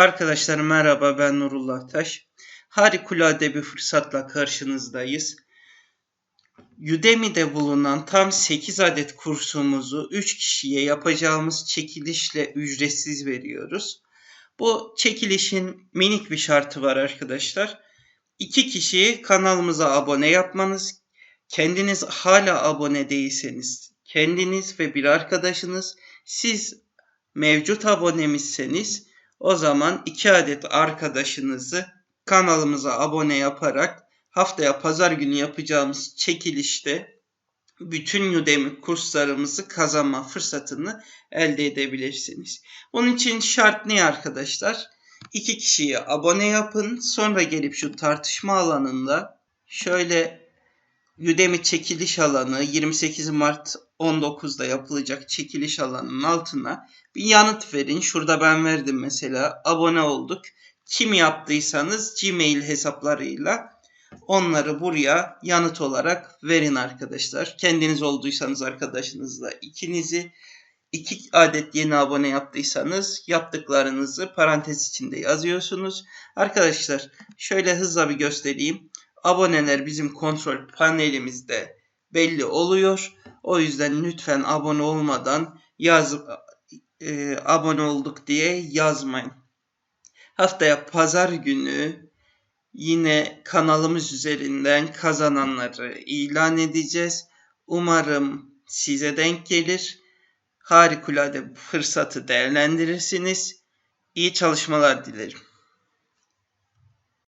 Arkadaşlar merhaba ben Nurullah Taş. Harikulade bir fırsatla karşınızdayız. Udemy'de bulunan tam 8 adet kursumuzu 3 kişiye yapacağımız çekilişle ücretsiz veriyoruz. Bu çekilişin minik bir şartı var arkadaşlar. 2 kişiyi kanalımıza abone yapmanız. Kendiniz hala abone değilseniz kendiniz ve bir arkadaşınız siz mevcut abonemizseniz o zaman iki adet arkadaşınızı kanalımıza abone yaparak haftaya pazar günü yapacağımız çekilişte bütün Udemy kurslarımızı kazanma fırsatını elde edebilirsiniz. Bunun için şart ne arkadaşlar? İki kişiyi abone yapın. Sonra gelip şu tartışma alanında şöyle Udemy çekiliş alanı 28 Mart 19'da yapılacak çekiliş alanının altına bir yanıt verin. Şurada ben verdim mesela. Abone olduk. Kim yaptıysanız Gmail hesaplarıyla onları buraya yanıt olarak verin arkadaşlar. Kendiniz olduysanız arkadaşınızla ikinizi iki adet yeni abone yaptıysanız yaptıklarınızı parantez içinde yazıyorsunuz. Arkadaşlar şöyle hızla bir göstereyim. Aboneler bizim kontrol panelimizde belli oluyor. O yüzden lütfen abone olmadan yaz e, abone olduk diye yazmayın. Haftaya pazar günü yine kanalımız üzerinden kazananları ilan edeceğiz. Umarım size denk gelir. Harikulade fırsatı değerlendirirsiniz. İyi çalışmalar dilerim.